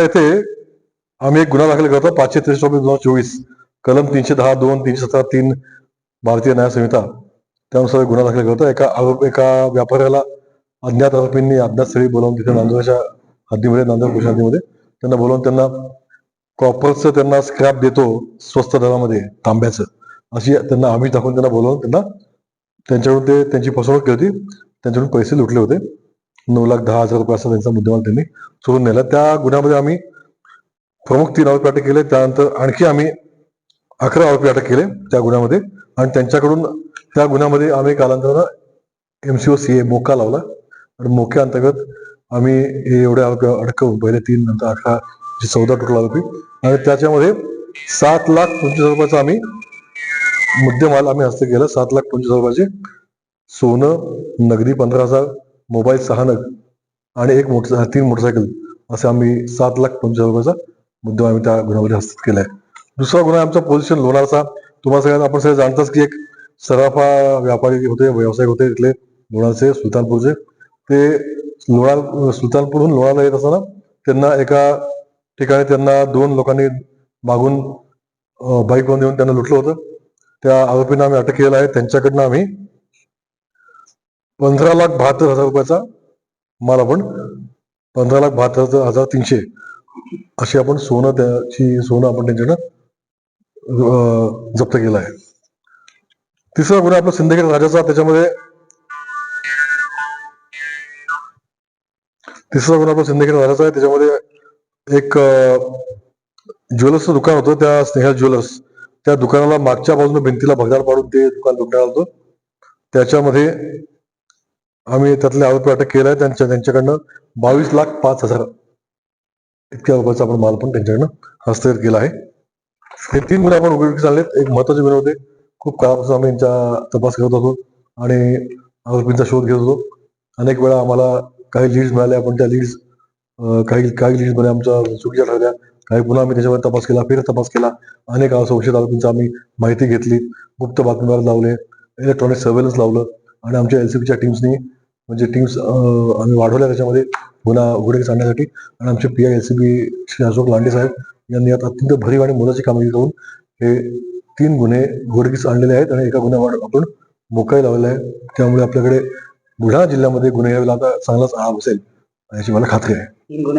येथे आम्ही एक गुन्हा दाखल करतो. पाचशे त्रेस दोन हजार चोवीस. कलम तीनशे दहा दोन तीनशे सतरा तीन भारतीय न्याय संहिता. त्यानुसार गुन्हा दाखल करतो. एका आरोप एका व्यापाऱ्याला अज्ञात आरोपींनी अज्ञात स्थळी बोलावून तिथे नांदुराच्या हद्दीमध्ये नांदूर कृषी हद्दीमध्ये त्यांना बोलावून त्यांना कॉपरचं त्यांना स्क्रॅप देतो स्वस्त दरामध्ये तांब्याचं. अशी त्यांना आम्ही दाखवून त्यांना बोलावून त्यांना त्यांच्याकडून ते त्यांची फसवणूक केली होती. त्यांच्याकडून पैसे लुटले होते. नऊ लाख दहा हजार रुपये असा त्यांचा मुद्देमाल त्यांनी सोडून नेला. त्या गुन्ह्यामध्ये आम्ही प्रमुख तीन आरोपी अटक केले. त्यानंतर आणखी आम्ही अकरा आरोपी अटक केले त्या गुन्ह्यामध्ये. आणि त्यांच्याकडून त्या गुन्ह्यामध्ये आम्ही कालांतरानं M C O C A मोका लावला. आणि मोक्या अंतर्गत आम्ही हे एवढे आरोपी अटक करून पहिले तीन नंतर अकरा चौदा टोटल आरोपी. आणि त्याच्यामध्ये सात लाख पंचवीस हजार रुपयाचा आम्ही मुद्देमाल आम्ही हस्त केला. सात लाख पंचवीस हजार रुपयाचे सोनं नगदी पंधरा हजार मोबाईल सहानक आणि एक मोटर तीन मोटरसायकल असे आम्ही सात लाख पंचवीस रुपयाचा मुद्दा आम्ही त्या गुन्ह्यामध्ये हस्तगत आहे. दुसरा गुन्हा आमचा पोझिशन लोणारचा. तुम्हाला सगळ्यांना आपण सगळे जाणताच की एक सराफा व्यापारी होते व्यावसायिक होते इथले लोणारचे सुलतानपूरचे. ते लोणार सुलतानपूरहून लोणारला येत असताना त्यांना एका ठिकाणी त्यांना दोन लोकांनी मागून बाईक वर येऊन त्यांना लुटलं होतं. त्या आरोपींना आम्ही अटक केलेला आहे. त्यांच्याकडनं आम्ही पंधरा लाख बहात्तर हजार रुपयाचा माल आपण पंधरा लाख बहात्तर हजार तीनशे अशी आपण सोनं त्याची सोनं आपण त्यांच्याकडं जप्त केलं आहे. तिसरा गुन्हा आपला सिंदखेड राजाचा त्याच्यामध्ये तिसरा गुन्हा आपला सिंदखेड राजाचा आहे. त्याच्यामध्ये एक ज्वेलर्सचं दुकान होतं त्या स्नेहा ज्वेलर्स. त्या दुकानाला मागच्या बाजूने भिंतीला भगदार पाडून ते दुकान लुटण्यात आलं होतं. त्याच्यामध्ये आम्ही त्यातले आरोपी अटक केला आहे त्यांच्या त्यांच्याकडनं बावीस लाख पाच हजार इतक्या रुपयाचा आपण माल पण त्यांच्याकडनं हस्तगत केला आहे. हे तीन गुन्हे आपण उघडकीस चाललेत. एक महत्त्वाचे गुन्हे होते. खूप काळापासून आम्ही यांचा तपास करत होतो आणि आरोपींचा शोध घेत होतो. अनेक वेळा आम्हाला काही लीड्स मिळाल्या. पण त्या लीड्स काही काही लीड्समध्ये आमच्या चुकीच्या ठरल्या. काही पुन्हा आम्ही त्याच्यावर तपास केला फिर तपास केला. अनेक संशयित आरोपींचा आम्ही माहिती घेतली. गुप्त बातमीवर लावले. इलेक्ट्रॉनिक सर्व्हेलन्स लावलं. आणि आमच्या एलसीबीच्या टीम्सनी म्हणजे टीम्स आम्ही वाढवल्या त्याच्यामध्ये गुन्हा उघडकीस आणण्यासाठी आणि आमचे P I S C B Shri Ashok Lande साहेब यांनी आता अत्यंत भरीव आणि मोलाची कामगिरी करून हे तीन गुन्हे उघडकीस आणलेले आहेत आणि एका गुन्ह्यावर आपण मोकाई लावलेला आहे त्यामुळे आपल्याकडे बुलढाणा जिल्ह्यामध्ये गुन्हे आता चांगलाच आळा बसेल याची मला खात्री आहे.